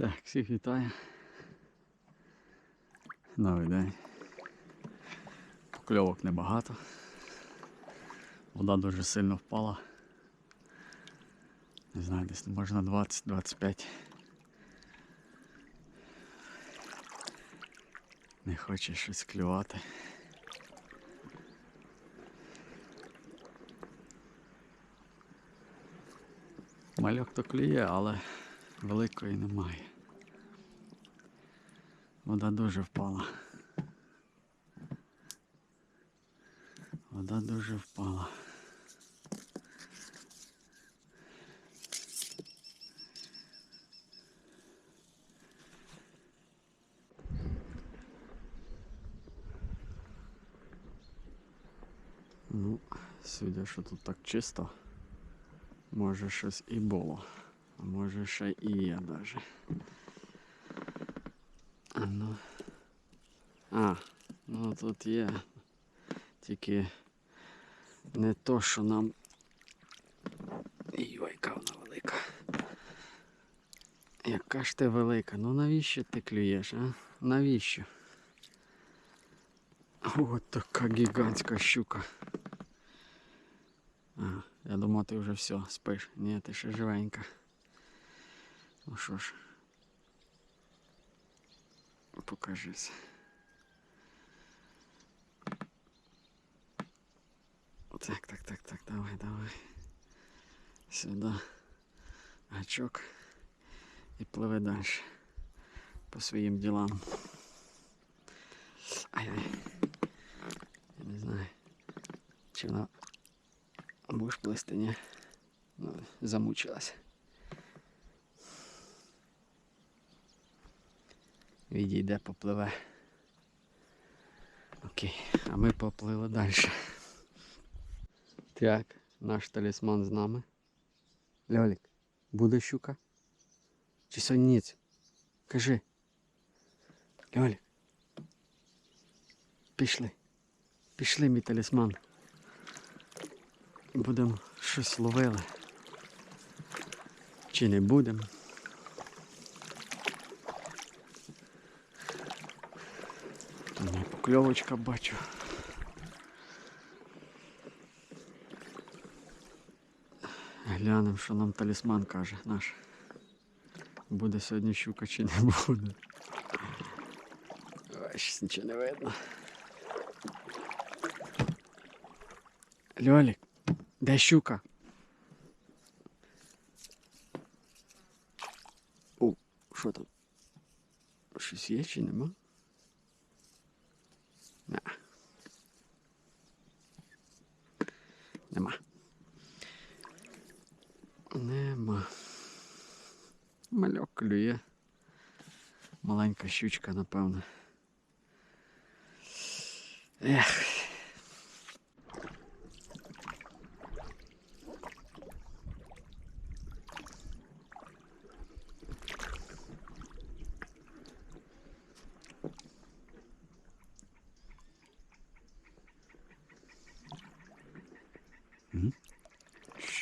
Так, всіх вітаю. Новий день. Покльовок небагато. Вода дуже сильно впала. Не знаю, десь може на 20-25. Не хоче щось клювати. Мальок то клює, але великої немає. Вода дуже впала. Вода дуже впала. Ну, судя, що тут так чисто, може щось і було. А може ще і є даже. Ну. А, ну тут є. Тільки не то, що нам. Йой, вона велика. Яка ж ти велика? Ну навіщо ти клюєш, а? Навіщо? От така гігантська щука. А, я думав, ти вже все, спиш. Ні, ти ще живенька. Ну що ж. Покажись. Так, так, так, так, давай, давай. Сюди. Гачок. І пливе далі. По своїм ділам. Ай-ай. Я не знаю. Чи вона будеш плисти, ні? Ну, замучилась. Відійде, попливе. Окей, а ми поплили далі. Так, наш талісман з нами. Льолік, буде щука? Чи сьогодні? Кажи. Льолік. Пішли. Пішли, мій талісман. Будемо щось ловили. Чи не будемо? покльовочка бачу. Глянемо, що нам талісман каже наш. Буде сьогодні щука чи не буде. Ой, щось нічого не видно. Льолік, де щука? О, що там? Щось є чи нема? Не. Нема. Нема. Мальок клює. Маленька щучка, напевно. Ех.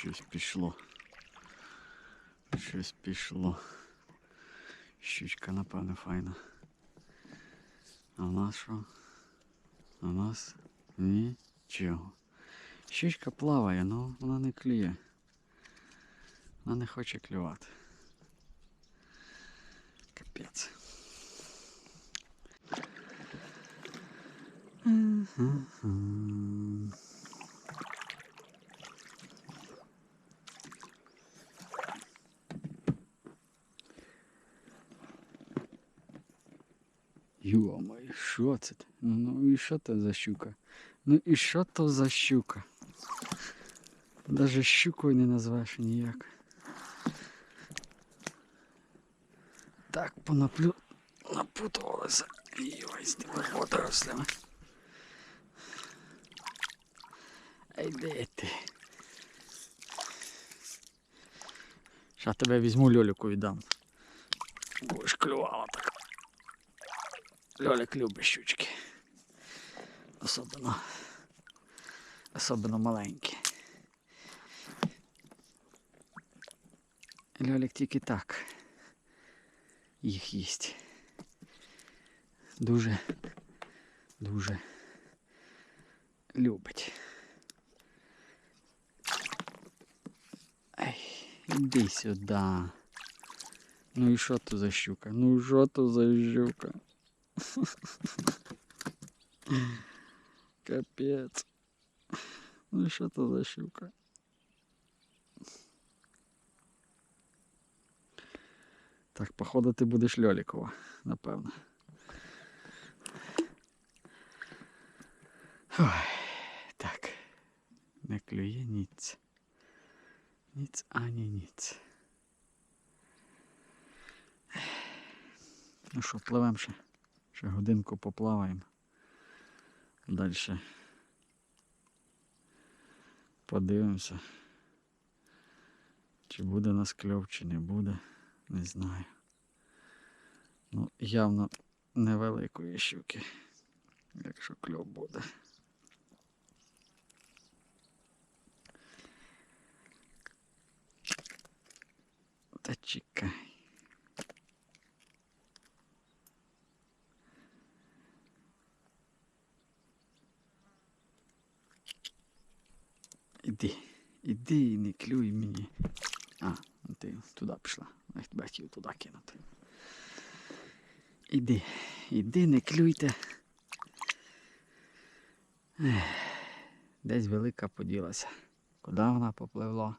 Щось пішло. Щось пішло. Щучка, напевно, файна. А в нас що? А в нас нічого. Щучка плаває, але вона не клює. Вона не хоче клювати. Капець. Мгм. Що це? Ну і що то за щука? Ну і що то за щука? Даже щукою не назвеш ніяк. Так понаплю напутувалося. Йой, з тими водорослями. Ай де ти? Ща тебе візьму льоліку віддам. Будеш клювала так. Льолік любить щучки. Особливо. Особливо маленькі. Льолік тільки так. їх їсть. Дуже, дуже любить. Ей, іди сюди. Ну і що то за щука? Ну що то за щука? Капець. Ну що то за щука? Так, походу ти будеш Льолікова, напевно. Ой, так. Не клює ніц. Ніц ані ніц. Ну що, пливемо ще. Ще годинку поплаваємо. Далі. Подивимося. Чи буде нас кльов, чи не буде. Не знаю. Ну, явно невеликої щуки, якщо кльов буде. Та чекай. Іди, іди і не клюй мені. А, ну ти туди пішла. Я тебе хотів туди кинути. Іди, іди, не клюйте. Десь велика поділася. Куди вона попливла?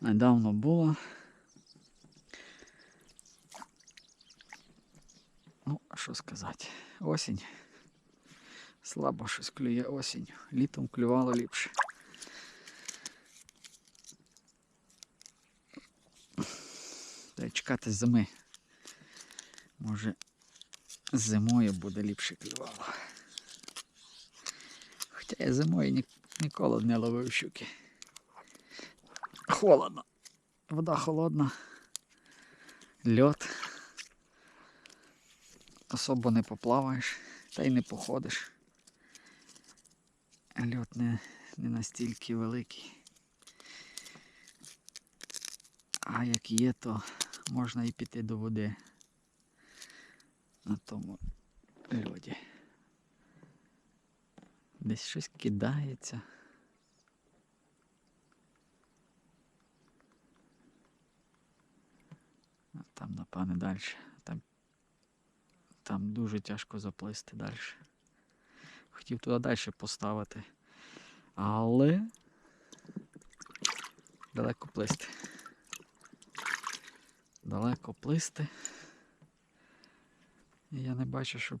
Недавно була. Ну, а що сказати? Осінь. Слабо щось клює осінь. Літом клювало ліпше. Чекати зими. Може зимою буде ліпше клювало. Хоча я зимою ні, ніколи не ловив щуки. Холодно. Вода холодна. Льот. Особо не поплаваєш, та й не походиш. Льот не, не настільки великий. А як є, то можна і піти до води на тому льоді. Десь щось кидається. А там, напевне, далі. Там, там дуже тяжко заплисти далі. Хотів туди далі поставити. Але далеко плисти. Далеко плисти. І я не бачу, щоб,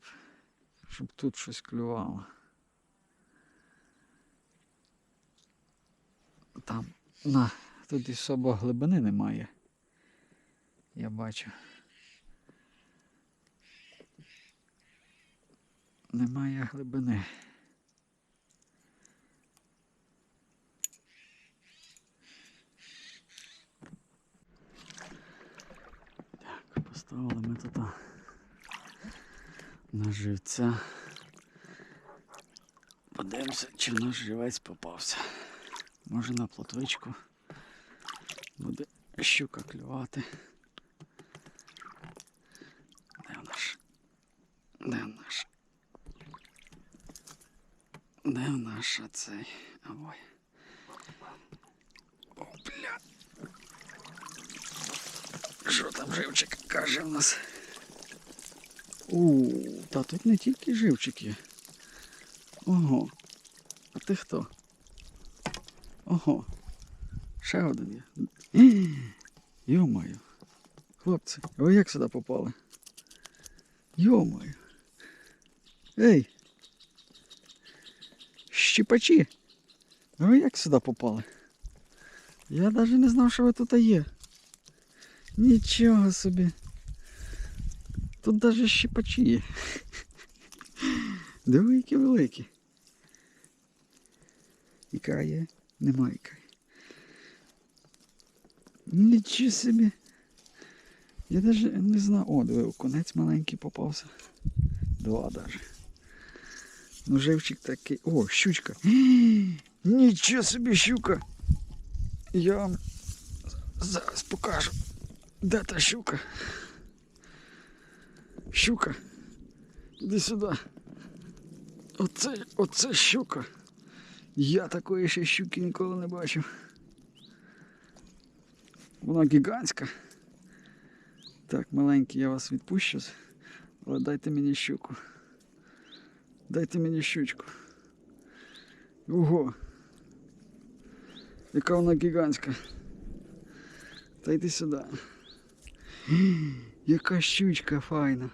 щоб тут щось клювало. Там, на, тут і особо глибини немає. Я бачу. Немає глибини. Так, поставили ми тут на живця. Подивимося, чи наш живець попався. Може на плотвичку буде щука клювати. Де наш? Де наш? Де наша цей? Ой. О, бля. Що там живчик каже в нас? У, та тут не тільки живчик є. Ого. А ти хто? Ого. Ще один є. Йо-моє. Хлопці, ви як сюди попали? Йо-моє. Ей. Щіпачі. Ви як сюди попали? Я навіть не знав, що ви тут є. Нічого собі. Тут навіть щіпачі є. Диви, які великі. Ікра є? Немає ікри. Нічого собі. Я навіть не знав. О, диви, окунець маленький попався. Два даже. Ну, живчик такий. О, щучка. Нічого собі щука. Я вам зараз покажу. Де та щука? щука. Іди сюди. Оце, оце щука. Я такої ще щуки ніколи не бачив. Вона гігантська. Так, маленький, я вас відпущу. Але дайте мені щуку. Дайте мені щучку. Ого. Яка вона гігантська. Та йди сюди. Яка щучка файна.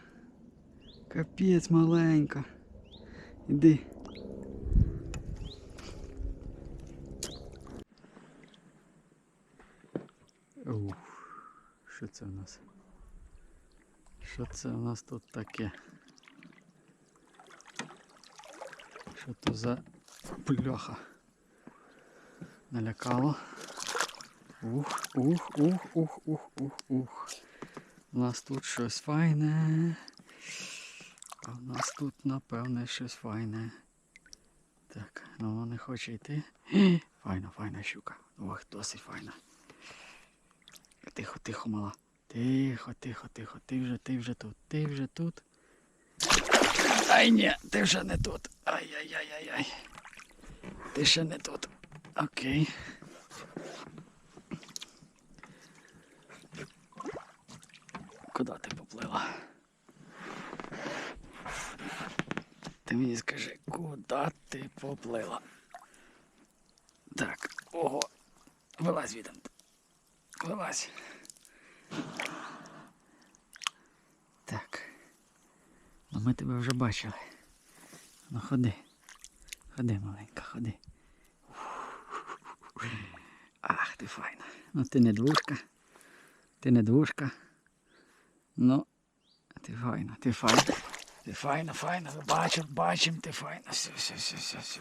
Капець маленька. Іди. Ух, що це у нас? Що це у нас тут таке? Що то за пляха? Налякало. Ух, ух, ух, ух, ух, ух, ух. У нас тут щось файне. А в нас тут, напевне, щось файне. Так, ну воно не хоче йти. Файна, файна щука. Ох, досить файна. Тихо, тихо, мала. Тихо, тихо, тихо. Ти вже, ти вже тут, ти вже тут. Ай, ні, ти вже не тут. Ай-яй-яй-яй-яй. Ти ще не тут. Окей. Куди ти поплила? Ти мені скажи, куди ти поплила? Так, ого. Вилазь відом. Вилазь. Так. Ну ми тебе вже бачили. Ну ходи. Ходи, маленька, ходи. Ах, ти файна. Ну ти не двушка. Ти не двушка. Ну, ти файна, ти файна. Ти файна, файна. Бачимо, бачимо, ти файна. Все, все, все, все, все.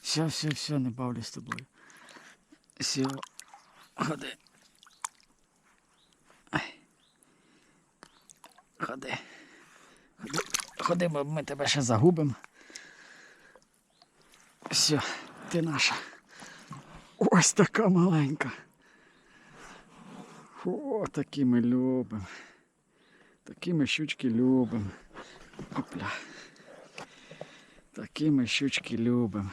Все, все, все, не бавлю з тобою. Все. Ходи. Ходи. Ходи, ходи, бо ми тебе ще загубимо. Все, ти наша. Ось така маленька. О, такі ми любимо. Такі ми щучки любимо. Опля. Такі ми щучки любимо.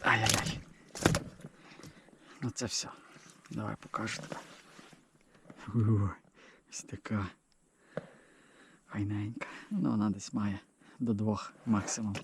Ай-яй-яй. Ну це все. Давай покажу тобі. Ой, ось така. Файненька. Ну вона десь має до двох максимум.